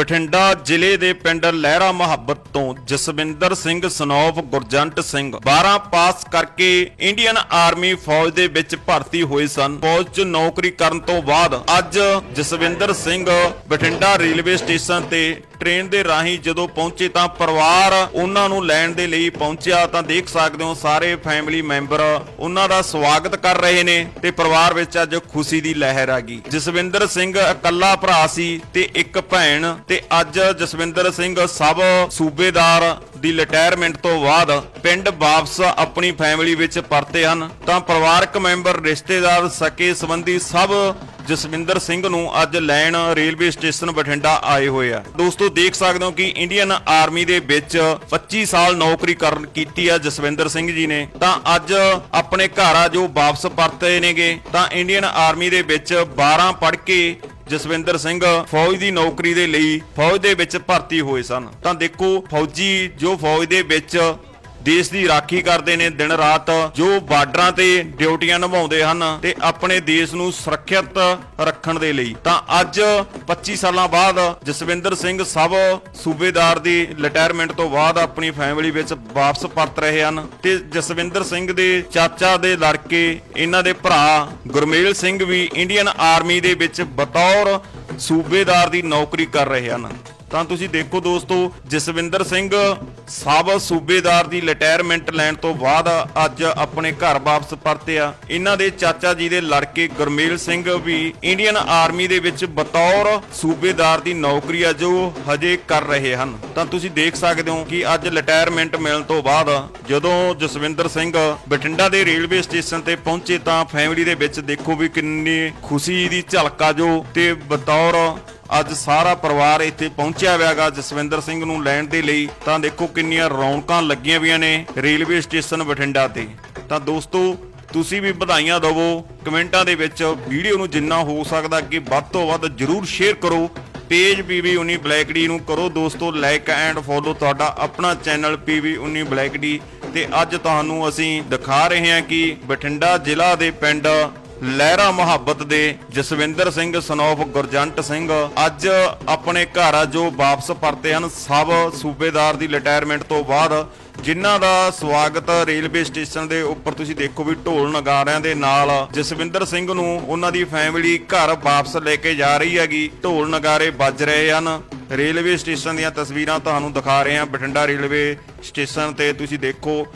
ਬਠਿੰਡਾ ਜ਼ਿਲ੍ਹੇ ਦੇ ਪਿੰਡ ਲਹਿਰਾ ਮੁਹੱਬਤ ਤੋਂ ਜਸਵਿੰਦਰ ਸਿੰਘ ਸਨੋਫ, ਗੁਰਜੰਟ ਸਿੰਘ 12 ਪਾਸ ਕਰਕੇ ਇੰਡੀਅਨ ਆਰਮੀ ਫੌਜ ਦੇ ਵਿੱਚ ਭਰਤੀ ਹੋਏ ਸਨ। ਫੌਜ 'ਚ ਨੌਕਰੀ ਕਰਨ ਤੋਂ ਬਾਅਦ ਅੱਜ ਜਸਵਿੰਦਰ ਸਿੰਘ ਬਠਿੰਡਾ ਰੇਲਵੇ ਸਟੇਸ਼ਨ ਤੇ ਟ੍ਰੇਨ ਦੇ ਰਾਹੀਂ ਜਦੋਂ ਪਹੁੰਚੇ ਤਾਂ ਪਰਿਵਾਰ ਉਹਨਾਂ ਨੂੰ ਲੈਣ ਦੇ ਲਈ ਪਹੁੰਚਿਆ। ਤਾਂ ਦੇਖ ਸਕਦੇ ਹੋ ਸਾਰੇ ਫੈਮਿਲੀ ਮੈਂਬਰ ਉਹਨਾਂ ਦਾ ਸਵਾਗਤ ਕਰ ਰਹੇ ਨੇ ਤੇ ਪਰਿਵਾਰ ਵਿੱਚ ਅੱਜ ਖੁਸ਼ੀ ਦੀ ਲਹਿਰ ਆ ਗਈ। ਜਸਵਿੰਦਰ ਸਿੰਘ ਇਕੱਲਾ ਭਰਾ ਸੀ ਤੇ ਇੱਕ ਭੈਣ ਤੇ ਅੱਜ ਜਸਵਿੰਦਰ ਸਿੰਘ ਸਭ ਸੂਬੇਦਾਰ ਦੀ ਰਿਟਾਇਰਮੈਂਟ ਤੋਂ ਬਾਅਦ ਪਿੰਡ ਵਾਪਸ ਆਪਣੀ ਫੈਮਿਲੀ ਵਿੱਚ ਪਰਤੇ ਹਨ। ਤਾਂ ਪਰਿਵਾਰਕ ਮੈਂਬਰ, ਰਿਸ਼ਤੇਦਾਰ, ਸਕੇ ਸੰਬੰਧੀ ਸਭ ਜਸਵਿੰਦਰ ਸਿੰਘ ਨੂੰ ਅੱਜ ਲੈਣ ਰੇਲਵੇ ਸਟੇਸ਼ਨ ਬਠਿੰਡਾ ਆਏ ਹੋਏ ਆ। ਦੋਸਤੋ, ਦੇਖ ਸਕਦੇ ਹੋ ਕਿ ਇੰਡੀਅਨ ਆਰਮੀ ਦੇ ਵਿੱਚ 25 ਸਾਲ ਨੌਕਰੀ ਕਰਨ ਕੀਤੀ ਆ ਜਸਵਿੰਦਰ ਸਿੰਘ ਜੀ ਨੇ। ਤਾਂ ਅੱਜ ਆਪਣੇ ਘਰ ਆ ਜੋ ਵਾਪਸ ਪਰਤੇ ਨੇਗੇ, ਤਾਂ ਇੰਡੀਅਨ ਆਰਮੀ ਦੇ ਵਿੱਚ 12 ਪੜ੍ਹ ਕੇ ਜਸਵਿੰਦਰ ਸਿੰਘ ਫੌਜ ਦੀ ਨੌਕਰੀ ਦੇ ਲਈ ਫੌਜ ਦੇ ਵਿੱਚ ਭਰਤੀ ਹੋਏ ਸਨ। ਤਾਂ ਦੇਖੋ, ਫੌਜੀ ਜੋ ਫੌਜ ਦੇ ਵਿੱਚ ਦੇਸ਼ ਦੀ ਰਾਖੀ ਕਰਦੇ ਨੇ ਦਿਨ ਰਾਤ, ਜੋ ਬਾਰਡਰਾਂ ਤੇ ਡਿਊਟੀਆਂ ਨਿਭਾਉਂਦੇ ਹਨ ਤੇ ਆਪਣੇ ਦੇਸ਼ ਨੂੰ ਸੁਰੱਖਿਅਤ ਰੱਖਣ ਦੇ ਲਈ। ਤਾਂ ਅੱਜ 25 ਸਾਲਾਂ ਬਾਅਦ ਜਸਵਿੰਦਰ ਸਿੰਘ ਸਭ ਸੂਬੇਦਾਰ ਦੀ ਰਿਟਾਇਰਮੈਂਟ ਤੋਂ ਬਾਅਦ ਆਪਣੀ ਫੈਮਿਲੀ ਵਿੱਚ ਵਾਪਸ ਪਰਤ ਰਹੇ ਹਨ ਤੇ ਜਸਵਿੰਦਰ ਸਿੰਘ ਦੇ ਚਾਚਾ ਦੇ ਲੜਕੇ, ਇਹਨਾਂ ਦੇ ਭਰਾ ਗੁਰਮੇਲ ਸਿੰਘ ਵੀ ਇੰਡੀਅਨ ਆਰਮੀ ਦੇ ਵਿੱਚ ਬਤੌਰ ਸੂਬੇਦਾਰ ਦੀ ਨੌਕਰੀ ਕਰ ਰਹੇ ਹਨ। ਤਾਂ ਤੁਸੀਂ ਦੇਖੋ ਦੋਸਤੋ, ਜਸਵਿੰਦਰ ਸਿੰਘ ਸਬ ਸੂਬੇਦਾਰ ਦੀ ਰਿਟਾਇਰਮੈਂਟ ਲੈਣ ਤੋਂ ਬਾਅਦ ਅੱਜ ਆਪਣੇ ਘਰ ਵਾਪਸ ਪਰਤੇ ਆ। ਇਹਨਾਂ ਦੇ ਚਾਚਾ ਜੀ ਦੇ ਲੜਕੇ ਗੁਰਮੇਲ ਸਿੰਘ ਵੀ ਇੰਡੀਅਨ ਆਰਮੀ ਦੇ ਵਿੱਚ ਬਤੌਰ ਸੂਬੇਦਾਰ ਦੀ ਨੌਕਰੀ ਆ, ਜੋ ਹਜੇ ਕਰ ਰਹੇ ਹਨ। ਤਾਂ ਤੁਸੀਂ ਦੇਖ ਸਕਦੇ ਹੋ ਕਿ ਅੱਜ ਰਿਟਾਇਰਮੈਂਟ ਮਿਲਣ ਤੋਂ ਬਾਅਦ ਜਦੋਂ ਜਸਵਿੰਦਰ ਸਿੰਘ ਬਠਿੰਡਾ ਦੇ ਰੇਲਵੇ ਸਟੇਸ਼ਨ ਤੇ ਪਹੁੰਚੇ ਤਾਂ ਫੈਮਿਲੀ ਦੇ ਵਿੱਚ ਦੇਖੋ ਵੀ ਕਿੰਨੀ ਖੁਸ਼ੀ ਦੀ ਝਲਕ ਆ, ਜੋ ਤੇ ਬਤੌਰ ਅੱਜ ਸਾਰਾ ਪਰਿਵਾਰ ਇੱਥੇ ਪਹੁੰਚਿਆ ਹੋਇਆਗਾ ਜਸਵਿੰਦਰ ਸਿੰਘ ਨੂੰ ਲੈਣ ਦੇ ਲਈ ਤਾਂ ਦੇਖੋ ਕਿੰਨੀਆਂ ਰੌਣਕਾਂ ਲੱਗੀਆਂ ਵੀਆਂ ਨੇ ਰੇਲਵੇ ਸਟੇਸ਼ਨ ਬਠਿੰਡਾ ਤੇ। ਤਾਂ ਦੋਸਤੋ, ਤੁਸੀਂ ਵੀ ਵਧਾਈਆਂ ਦਿਵੋ। ਕਮੈਂਟਾਂ ਦੇ ਵਿੱਚ ਵੀਡੀਓ ਨੂੰ ਜਿੰਨਾ ਹੋ ਸਕਦਾ ਅੱਗੇ ਵੱਧ ਤੋਂ ਵੱਧ ਜਰੂਰ ਸ਼ੇਅਰ ਕਰੋ। ਪੇਜ ਪੀਵੀ 19 ਬਲੈਕ ਡੀ ਨੂੰ ਕਰੋ ਦੋਸਤੋ ਲਾਈਕ ਐਂਡ ਫੋਲੋ ਤੁਹਾਡਾ ਆਪਣਾ ਚੈਨਲ ਪੀਵੀ 19 ਬਲੈਕ ਡੀ। ਤੇ ਅੱਜ ਤੁਹਾਨੂੰ ਅਸੀਂ ਦਿਖਾ ਰਹੇ ਹਾਂ ਕਿ ਬਠਿੰਡਾ ਜ਼ਿਲ੍ਹਾ ਦੇ ਪਿੰਡ ਲਹਿਰਾ ਮੁਹੱਬਤ ਦੇ ਜਸਵਿੰਦਰ ਸਿੰਘ, ਸਨੋਫ ਗੁਰਜੰਟ ਸਿੰਘ ਅੱਜ ਆਪਣੇ ਘਰ ਆ, ਜੋ ਵਾਪਸ ਪਰਤੇ ਹਨ ਸਭ ਸੂਬੇਦਾਰ ਦੀ ਰਿਟਾਇਰਮੈਂਟ ਤੋਂ ਬਾਅਦ, ਜਿਨ੍ਹਾਂ ਦਾ ਸਵਾਗਤ ਰੇਲਵੇ ਸਟੇਸ਼ਨ ਦੇ ਉੱਪਰ ਤੁਸੀਂ ਦੇਖੋ ਵੀ ਢੋਲ ਨਗਾਰਿਆਂ ਦੇ ਨਾਲ ਜਸਵਿੰਦਰ ਸਿੰਘ ਨੂੰ ਉਹਨਾਂ ਦੀ ਫੈਮਿਲੀ ਘਰ ਵਾਪਸ ਲੈ ਕੇ ਜਾ ਰਹੀ ਹੈਗੀ। ਢੋਲ ਨਗਾਰੇ ਵੱਜ ਰਹੇ ਹਨ। ਰੇਲਵੇ ਸਟੇਸ਼ਨ ਦੀਆਂ ਤਸਵੀਰਾਂ ਤੁਹਾਨੂੰ ਦਿਖਾ ਰਹੇ ਹਾਂ। ਬਠਿੰਡਾ ਰੇਲਵੇ ਸਟੇਸ਼ਨ ਤੇ ਤੁਸੀਂ ਦੇਖੋ।